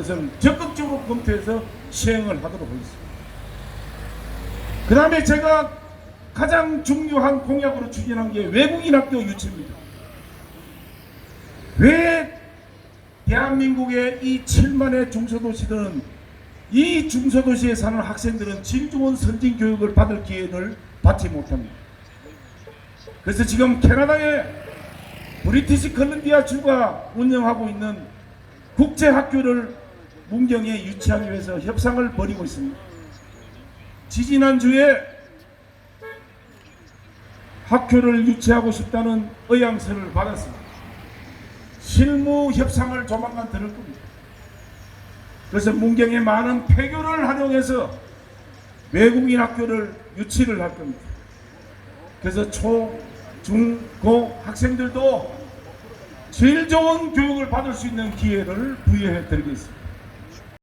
것을 적극적으로 검토해서 시행을 하도록 하겠습니다. 그 다음에 제가 가장 중요한 공약으로 추진한 게 외국인 학교 유치입니다. 왜 대한민국의 이 7만의 중소도시들은 이 중소도시에 사는 학생들은 질 좋은 선진 교육을 받을 기회를 받지 못합니다. 그래서 지금 캐나다의 브리티시 컬럼비아 주가 운영하고 있는 국제 학교를 문경에 유치하기 위해서 협상을 벌이고 있습니다. 지지난주에 학교를 유치하고 싶다는 의향서를 받았습니다. 실무 협상을 조만간 들을 겁니다. 그래서 문경의 많은 폐교를 활용해서 외국인 학교를 유치를 할 겁니다. 그래서 초, 중, 고 학생들도 제일 좋은 교육을 받을 수 있는 기회를 부여해 드리겠습니다.